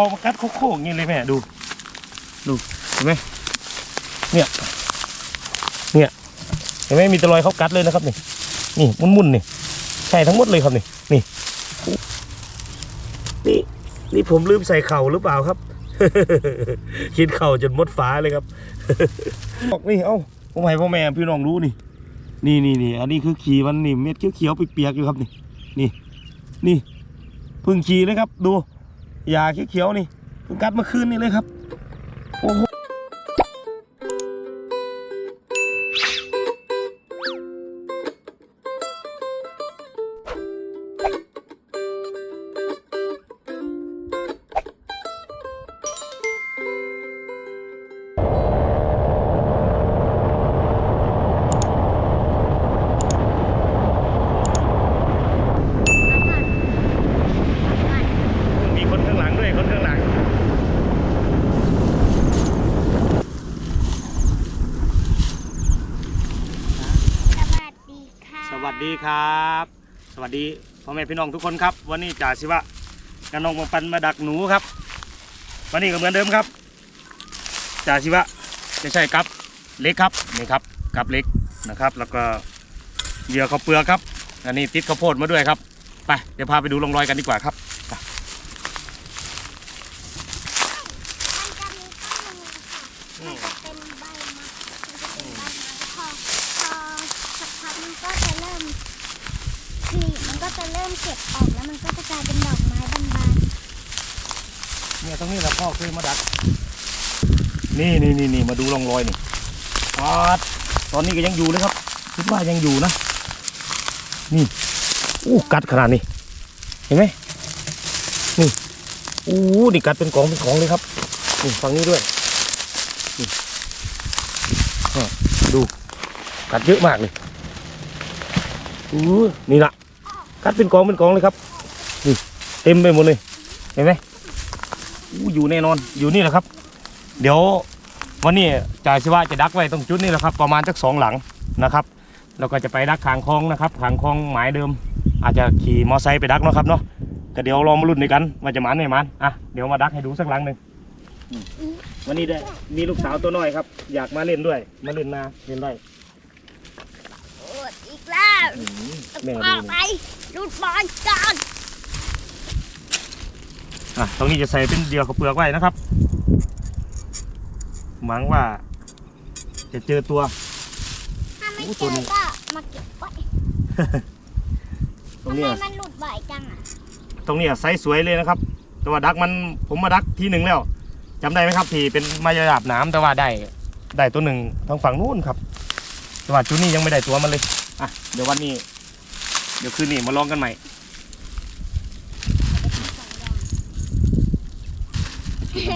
ออกมากัดโค้งๆอย่างนี้เลยแม่ดู ดูเห็นไหมเนี่ย เนี่ย เห็นไหมมีแตะรอยเขากัดเลยนะครับนี่ นี่มุ่นๆนี่ใช่ทั้งหมดเลยครับนี่ นี่ นี่ นี่ผมลืมใส่เข่าหรือเปล่าครับ คิดเข่าจนหมดฟ้าเลยครับ บอกนี่ เอ้าผมให้พ่อแม่พี่น้องรู้นี่ นี่นี่นี่อันนี้คือขี่มันนี่เม็ดเขียวๆเปียกๆอยู่ครับนี่ นี่ นี่เพึ่งขี่เลยครับ ดู ยาเขียวๆนี่เพิ่งกัดเมื่อคืนนี่เลยครับ โอ้โห ดีครับ สวัสดีพ่อแม่พี่น้องทุกคนครับ วันนี้จ่าศิวะกนองมาปันมาดักหนูครับ วันนี้ก็เหมือนเดิมครับจ่าศิวะจะใช้กับเล็กครับนี่ครับกับเล็กนะครับ แล้วก็เหยื่อข้าวเปลือกครับอันนี้ติดข้าวโพดมาด้วยครับไปเดี๋ยวพาไปดูร่องรอยกันดีกว่าครับมันจะมีต้นนึงค่ะมันจะเป็นใบไม้มันจะเป็นใบไม้พอพอสักพักมันก็จะเริ่มผลิมัน ก็จะเก็บออกแล้วมันก็จะกลายเป็นดอกไม้บานเนี่ยตรงนี้แหละพ่อเคยมาดัก นี่นี่นี่นี่มาดูร่องรอยนี่ปาดตอนนี้ก็ยังอยู่เลยครับ คิดว่ายังอยู่นะ นี่อู้กัดขนาดนี้เห็นไหมนี่อู้นี่กัดเป็นกองเป็นของเลยครับนี่ฝั่งนี้ด้วยนี่อะดูกัดเยอะมากเลยอู้นี่ละ กัดเป็นกองเป็นกองเลยครับนี่เต็มไปหมดเลยเห็นไหมอู้อยู่แน่นอนอยู่นี่แหละครับ เดี๋ยววันนี้จ่ายสิว่าจะดักไว้ตรงจุดนี้แหละครับ ประมาณสักสองหลังนะครับแล้วก็จะไปดักขางคลองนะครับขางคลองหมายเดิม อาจจะขี่มอไซค์ไปดักเนาะครับเนาะก็เดี๋ยวลองมาลุ้นด้วยกันว่าจะหมันไม่หมันอะเดี๋ยวมาดักให้ดูสักหลังหนึ่งอืมวันนี้ได้มีลูกสาวตัวน้อยครับ อยากมาเล่นด้วย มาเล่นนาเล่นได้ๆโอดอีกแล้วอืม แม่อดูอกไปนี่รุดบอลกันอะตรงนี้จะใส่เป็นเดียวกับเปลือกไว้นะครับ หวังว่าจะเจอตัว ถ้าไม่โอ้เจตัวอนี้ก็มาเก็บไว้ตรงทำไมเนี้ยมันหลุดบ่อยจังอะ ตรงเนี้ยไซส์สวยเลยนะครับ แต่ว่าดักมันผมมาดักที่หนึ่งแล้วจำได้ไหมครับที่เป็นมายาดาบน้ำแต่ว่าได้ได้ตัวหนึ่งทางฝั่งนู้นครับ แต่ว่าจุดนี้ยังไม่ได้ตัวมันเลย อะ เดี๋ยววันนี้ เดี๋ยวคืนนี้มาลองกันใหม่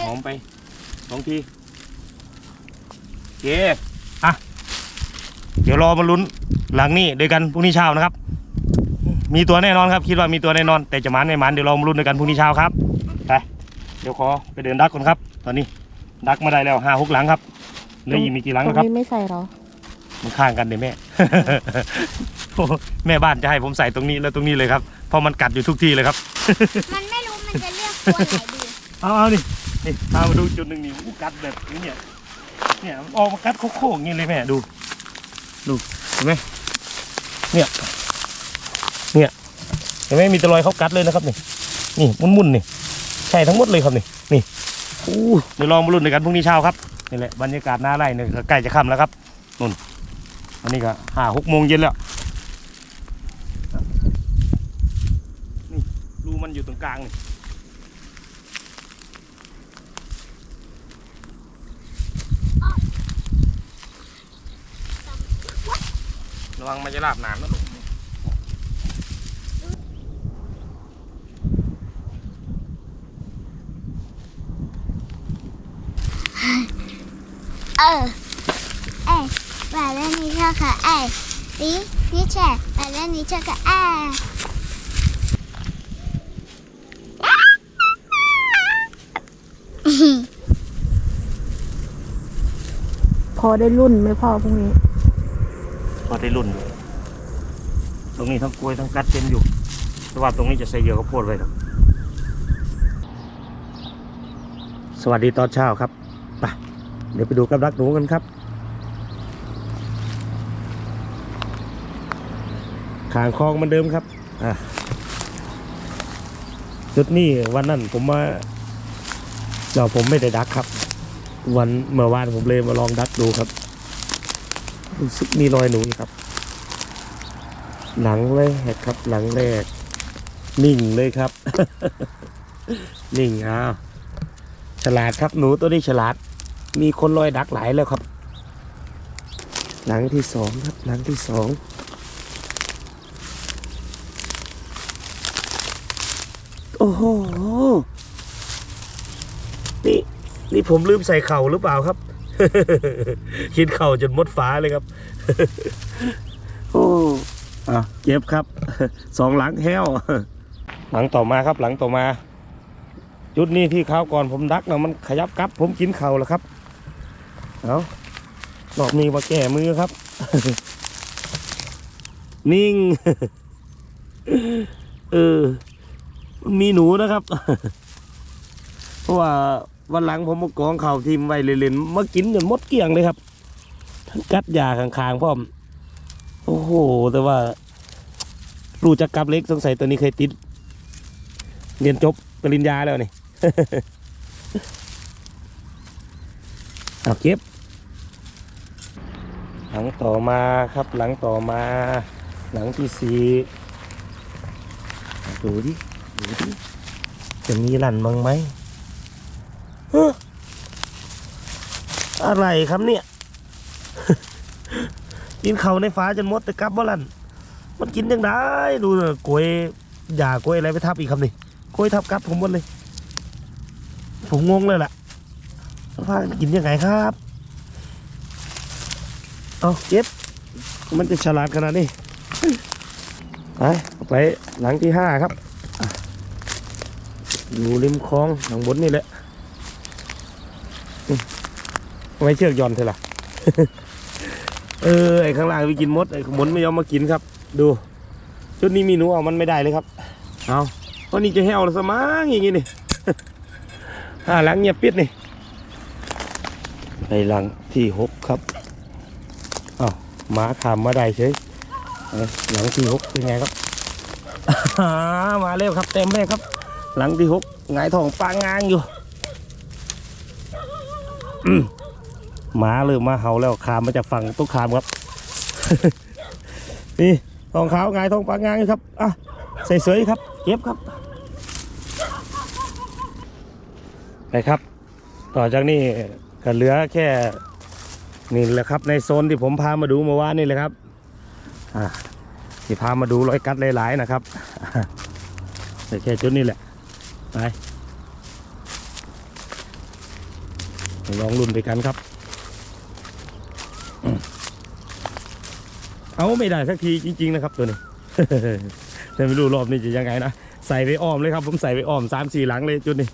หอมไปสองทีโอเคอะเดี๋ยวรอมาลุ้นหลังนี้ด้วยกันพรุ่งนี้เช้านะครับ มีตัวแน่นอนครับ คิดว่ามีตัวแน่นอน แต่จะมันไม่มันเดี๋ยวรามาลุ้นด้วยกันพรุ่งนี้เช้าครับไปเดี๋ยวขอไปเดินดักก่อนครับ ตอนนี้ดักมาได้แล้วห้าหกหลังครับเหลืออีกมีกี่หลังนะครับนี้ไม่ใส่หรอ มันข้างกันเดี๋ยวแม่โอ้แม่บ้านจะให้ผมใส่ตรงนี้แล้วตรงนี้เลยครับ เพราะมันกัดอยู่ทุกที่เลยครับ มันไม่รู้มันจะเลือกตัวไหนดี เอาเอานี่นี่พามาดูจุดหนึ่งนี่อู้กัดแบบนี้เนี่ยเนี่ยมันออกมากัดโค้งๆอย่างนี้เลยแม่ดู ดูเห็นไหมเนี่ยเนี่ยเห็นไหมมีแตะรอยเขากัดเลยนะครับนี่นี่มุ่นๆนี่ใช่ทั้งหมดเลยครับนี่นี่อู้เดี๋ยวลองมาลุ้นด้วยกันพรุ่งนี้เช้าครับนี่แหละบรรยากาศหน้าไร่เนี่ยก็ใกล้จะค่ำแล้วครับนุ่น อันนี้ก็ห้าหกโมงเย็นแล้วนี่รูมันอยู่ตรงกลางนี่ระวังมันจะลาบนามนะลูกเออ อ้ยแบบเล่นนี้เธอค่ะเอ้ยดินี่แช่แบบเล่นนี้เธอค่ะเอ้ยพอได้รุ่นไหมพ่อพรุ่งนี้ พอได้รุ่นอยู่ตรงนี้ทั้งกล้วยทั้งกัดเต็มอยู่ แต่ว่าตรงนี้จะใส่เยอข้าวโพดไว้ครับสวัสดีตอนเช้าครับไปเดี๋ยวไปดูกับรักหนูกันครับ ขางคลองเหมันเดิมครับอะจุดนี้วันนั้นผมมาเราผมไม่ได้ดักครับ วันเมื่อวานผมเลยมาลองดักดูครับรู้สึกมีรอยหนูครับ หลังแรกครับ หลังแรก นิ่งเลยครับ นิ่งอ้าวฉลาดครับหนูตัวนี้ฉลาด มีคนลอยดักหลายแล้วครับ หลังที่สองครับ หลังที่สอง อ้โห นี่ นี่ผมลืมใส่เข่าหรือเปล่าครับ คิดเข่าจนหมดฟ้าเลยครับ โอ้อะเก็บครับ สองหลังแห้ว หลังต่อมาครับ หลังต่อมาจุดนี้ที่ข้าวก่อนผมดักเนาะมันขยับกลับ ผมกินเข่าแล้วครับ เอารอบนี้มาแก้มือครับ นิ่ง เออ มันมีหนูนะครับ เพราะว่าวันหลังผมมากองเข่าทีมไว้เล่นๆมากินจนมดเกลี้ยงเลยครับทั้งกัดยาข้างๆพร้อม โอ้โห แต่ว่ารู้จักกับเล็กสงสัยตัวนี้เคยติด เรียนจบปริญญาแล้วนี่เอาเก็บ หลังต่อมาครับหลังต่อมา หลังที่สี่ดูดิ จะมีหลั่นบ้างไหมอะไรครับเนี่ย กินเขาในฟ้าจนมดแต่กลับบ่ลันมันกินยังได้ดูนะกล้วยหย่ากล้วยอะไรไปทับอีกครับนี่กล้วยทับกลับผมหมดเลย ผมงงเลยล่ะว่ากินยังไงครับเอาเก็บมันจะฉลาดขนาดนี้ ไปไปหลังที่ห้าครับ อยู่ริมคลองหลังบนนี่แหละอืมไว้เชือกหย่อนเถอะล่ะ เออไอ้ข้างล่างไปกินมดไอ้ข้างบนไม่ยอมมากินครับ ดูชุดนี้มีหนูเอามันไม่ได้เลยครับ เอาเพราะนี่จะแห้วแล้วสมังอย่างงี้นี่อ่าหลังเงียบปิดนี่ไปหลังที่หกครับอ้าวหมาขามมาได้เฉยเอาหลังที่หกเป็นไงครับมาเร็วครับเต็มแรกครับ หลังที่หกหงายท้องปางงางอยู่มหมาเริ่มมาเห่าแล้วขามมาจากฝั่งตุ๊กขามครับ นี่ทองขาวหงายท้องปางงางครับอะใส่เสยครับเก็บครับไปครับ ต่อจากนี้ก็เหลือแค่นี่แหละครับในโซนที่ผมพามาดูเมื่อวานนี่แหละครับอ่าที่พามาดูรอยกัดหลายๆนะครับแต่แค่จุดนี้แหละ ไปลองรุ่นไปกันครับ เอาไม่ได้สักทีจริง ๆ นะครับตัวนี้แต่ไม่รู้รอบนี้จะยังไงนะ ใส่ไปอ้อมเลยครับ ผมใส่ไปอ้อมสามสี่หลังเลยจุดนี้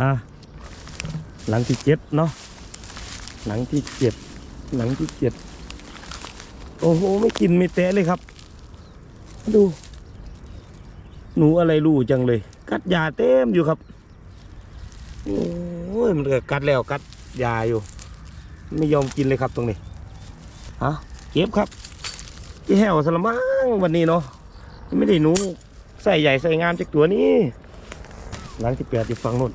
อะหลังที่เจ็ดเนาะหลังที่เจ็ดหลังที่เจ็ดโอ้โห ไม่กินไม่แตะเลยครับ ดู หนูอะไรรู้จังเลย กัดยาเต็มอยู่ครับโอ้ยมันก็กัดแล้วกัดยาอยู่ ไม่ยอมกินเลยครับตรงนี้อะเก็บครับที่แห้วสละมังวันนี้เนาะไม่ได้หนูใส่ใหญ่ใส่งามจากตัวนี้หลังที่แปดที่ฟังนู่น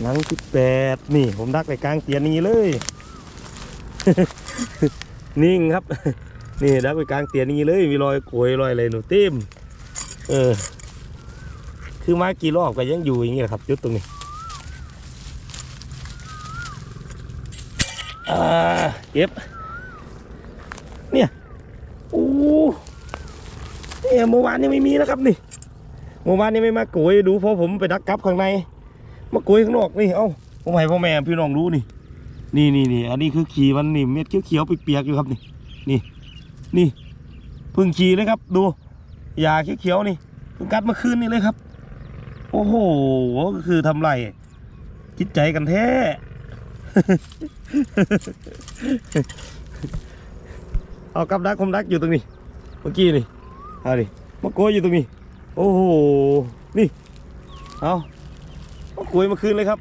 หลังที่แปดนี่ผมดักไปกลางเตียนนี้เลย นิ่งครับ นี่ดักไปกลางเตียนนี้เลย มีรอยกลวยรอยอะไรหนูเต็มเออ คือมากี่รอบก็ยังอยู่อย่างนี้แหละครับจุดตรงนี้อ่าเก็บเนี่ยโอ้เนี่ยเมื่อวานนี่ไม่มีนะครับนี่เมื่อวานนี่ไม่มาโกยดูเพราะผมไปดักกลับข้างในมาโกยข้างนอกนี่เอ้าผมให้พ่อแม่พี่น้องรู้นี่ นี่นี่นี่อันนี้คือขี่มันนี่เม็ดเขียวๆเปียกๆอยู่ครับนี่นี่ นี่พึ่งขี่เลยครับ ดูยาเขียวๆนี่พิ่งกัดเมื่อคืนนี่เลยครับ โอ้โหก็คือทำไรจิตใจกันแท้เอากับดักคมดักอยู่ตรงนี้ เมื่อกี้นี่เอาดิมะกรวยอยู่ตรงนี้ โอ้โหนี่เอามะกรวยมาคืนเลยครับ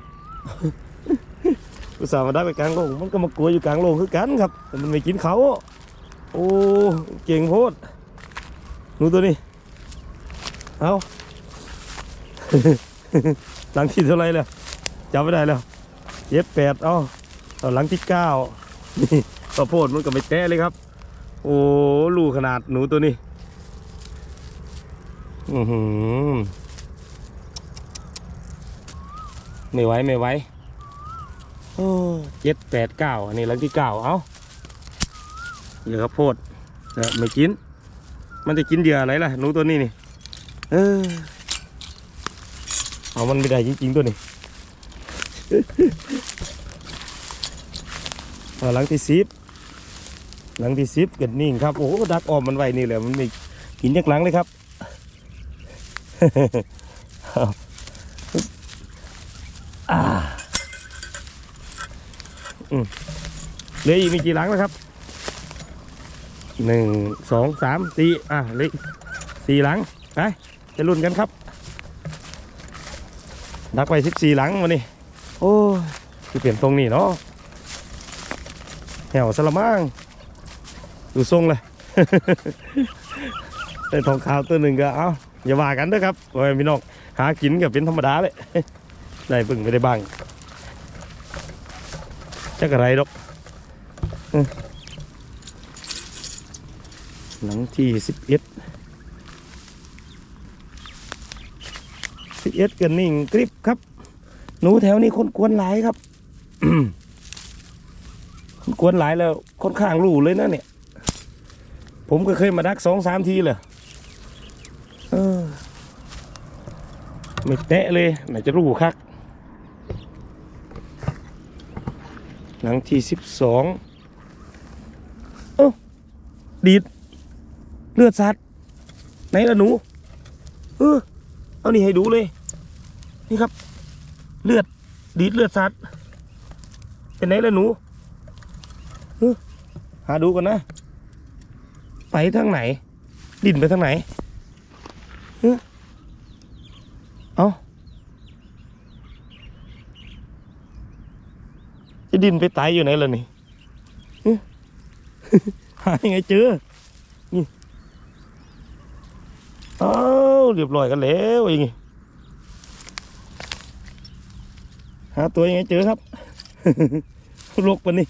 อุตส่าห์มาได้ไปกลางโลงมันก็มากรวอยู่กลางโลงคือกันครับแต่มันไม่กินเขา โอ้ เก่งโพดหนูตัวนี้ เอาหลังที่เท่าไรแล้วจำไม่ได้แล้วเจ็ดแปดเอาเอาหลังที่เก้านี่ข้าวโพดมันก็ไม่แตะเลยครับ โอ้ลูกขนาดหนูตัวนี้อือหือไม่ไหวไม่ไหวโอ้เจ็ดแปดเก้าอันนี้หลังที่เก้าเอ้า เหยื่อข้าวโพดเออไม่กิน มันจะกินเหยื่ออะไรล่ะหนูตัวนี้นี่เออเอามันไม่ได้จริงๆตัวนี้หลังที่สิบหลังที่สิบกันนิ่งครับโอ้โหดักออมมันไว้นี่แหละมันไม่กินยักหลังเลยครับเอาอ่าอืมเหลืออีกมีกี่หลังแล้วครับ หนึ่งสองสามสี่อะเลืออีกสี่หลังไปจะลุ้นกันครับ ดักไปสิบสี่หลังวันนี้ โอ้ยคือเปลี่ยนตรงนี้เนาะแหวสละมั่งดูทรงเลย ได้ทองขาวตัวหนึ่งก็ เอาอย่าว่ากันเด้อครับโอ้ยพี่น้องหากินกับเป็นธรรมดาเลย ได้เพิ่งไม่ได้บ้างจักอะไรดอกอ หลังที่สิบเอ็ดสิบเอ็ดกันนิ่งกริบครับ หนูแถวนี้คนกวนหลายครับคนกวนหลายแล้วค่อนข้างรู้เลยนะเนี่ย ผมก็เคยมาดักสองสามทีเลยเออไม่แตะเลยไหนจะรู้คักหลังที่สิบสองเอ้าดีด เลือดสัตว์ไหนล่ะหนูเออเอานี่ให้ดูเลย นี่ครับ เลือดดีดเลือดสัตว์เป็นไหนล่ะหนูเออหาดูกันนะ ไปทางไหน ดินไปทางไหนเออเอาจะดินไปตายอยู่ไหนล่ะนี่เอ้อหายังไงเจอ นี่เอาเรียบร้อยกันแล้วอย่างงี้หาตัวยังไงเจอครับลกปะนี่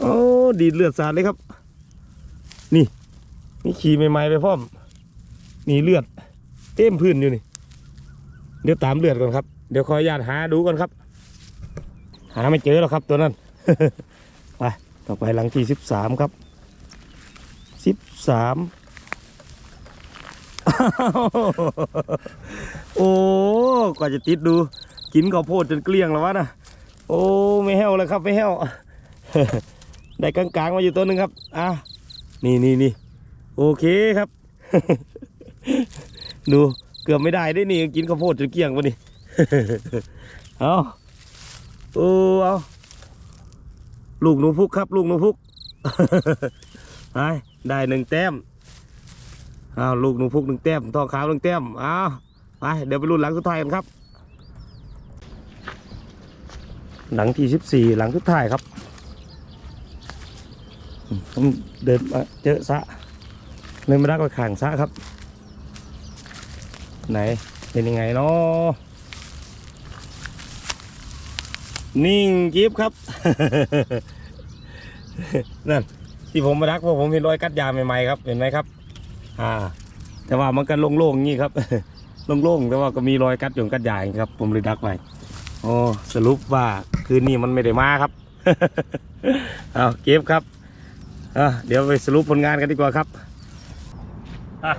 โอ้ดีดเลือดสาดเลยครับ นี่นี่ขี่ใหม่ๆไปพร้อมนี่เลือด เต็มพื้นอยู่นี่ เดี๋ยวตามเลือดก่อนครับ เดี๋ยวขออนุญาตหาดูก่อนครับ หาไม่เจอแล้วครับตัวนั้นไปต่อไปหลังที่สิบสามครับสิบสาม โอ้กว่าจะติดดู กินข้าวโพดจนเกลี้ยงแล้ววะนะโอ้ไม่แห้วเลยครับไม่แห้วได้กลางๆมาอยู่ตัวหนึ่งครับอะนี่นี่นี่โอเคครับ ดูเกือบไม่ได้ได้นี่กินข้าวโพดจนเกลี้ยงวะนี่เอาโอ้เอาลูกหนูพุกครับ ลูกหนูพุกไปได้หนึ่งแต้ม อ้าวลูกหนูพุกหนึ่งแต้มทองขาวหนึ่งแต้มอ้าวไปเดี๋ยวไปรุ่นหลังสุดท้ายกันครับ หลังที่สิบสี่หลังสุดท้ายครับผมเดินมาเจอสะเลยมาดักไปข่างสะครับ ไหนเป็นยังไงเนาะนิ่งกิฟครับนั่นที่ผมมาดักเพราะผมเห็นรอยกัดยาใหม่ๆครับเห็นไหมครับ อ่า แต่ว่ามันก็โล่งๆงนี้ครับ โล่งๆแต่ว่าก็มีรอยกัดอยู่กัดยาอย่ครับ ผมเลยดักไว้โอ้สรุปว่าคืนนี้มันไม่ได้มาครับเอาเก็บครับเดี๋ยวไปสรุปผลงานกันดีกว่าครับอะ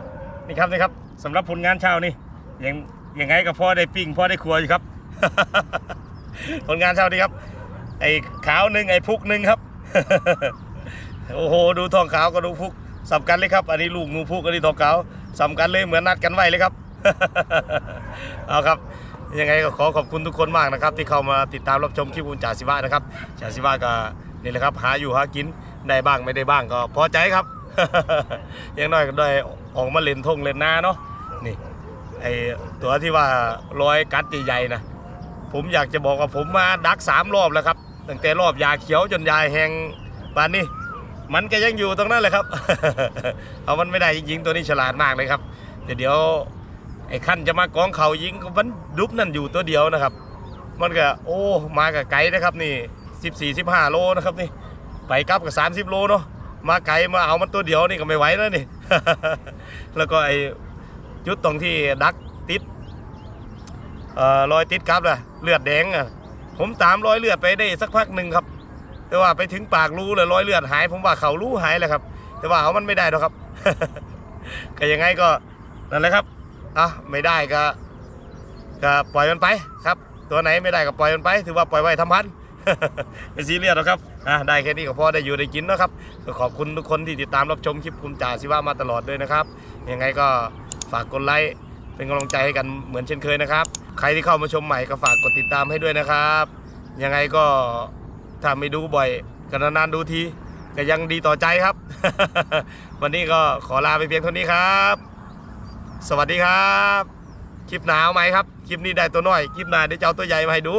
นี่ครับนี่ครับสำหรับผลงานเช้านี่ยังยังไงก็พ่อได้ปิ้งพ่อได้ครัวอยู่ครับ ผลงานเช้านี้ครับ ไอ้ขาวหนึ่งไอ้พุกหนึ่งครับ โอ้โห ดูทองขาวกับดูพุก สำคัญเลยครับ อันนี้ลูกนูพุกอันนี้ทองขาวสำคัญเลยเหมือนนัดกันไว้เลยครับ เอาครับ ยังไงก็ขอขอบคุณทุกคนมากนะครับ ที่เข้ามาติดตามรับชมคลิปคุณจ่าสิวะนะครับจ่าสิวะก็นี่แหละครับ หาอยู่หากินได้บ้างไม่ได้บ้างก็พอใจครับย่างน้อยก็ได้ออกมาเล่นทงเล่นนาเนาะนี่ไอตัวที่ว่าลอยกัดใหญ่ๆนะผมอยากจะบอกว่าผมมาดักสามรอบแล้วครับตั้งแต่รอบยาเขียวจนยาแห้งปานนี้ มันก็ยังอยู่ตรงนั้นเลยครับ เอามันไม่ได้จริงๆตัวนี้ฉลาดมากเลยครับแต่เดี๋ยวไอ้ขั้นจะมากองเขายิงก็มันดุบนั่นอยู่ตัวเดียวนะครับ มันก็โอ้มากับไกลนะครับนี่สิบสี่สิบห้าโลนะครับนี่ไปกลับกับสามสิบโลเนาะมาไกลมาเอามันตัวเดียวนี่ก็ไม่ไหวแล้วนี่ แล้วก็ไอ้จุดตรงที่ดักติดเอ่อรอยติดกับล่ะเลือดแดงอะผมตามรอยเลือดไปได้สักพักหนึ่งครับ แต่ว่าไปถึงปากรูเลยรอยเลือดหาย ผมว่าเขารู้หายแล้วครับ แต่ว่าเอามันไม่ได้หรอกครับ ก็ยังไงก็นั่นแหละครับอะไม่ได้ก็ก็ปล่อยมันไปครับ ตัวไหนไม่ได้ก็ปล่อยมันไปถือว่าปล่อยไว้ทำพันไม่ซีเรียสหรอกครับอะได้แค่นี้ก็พอได้อยู่ได้กินนะครับก็ขอบคุณทุกคนที่ติดตามรับชมคลิปคุณจ่าศิวะมาตลอดด้วยนะครับยังไงก็ฝากกดไลค์เป็นกำลังใจให้กันเหมือนเช่นเคยนะครับ ใครที่เข้ามาชมใหม่ก็ฝากกดติดตามให้ด้วยนะครับ ยังไงก็ ถ้าไม่ดูบ่อยก็นานๆดูทีก็ยังดีต่อใจครับ วันนี้ก็ขอลาไปเพียงเท่านี้ครับ สวัสดีครับ คลิปหนาวไหมครับ คลิปนี้ได้ตัวน้อย คลิปหน้าเดี๋ยวจะเอาตัวใหญ่มาให้ดู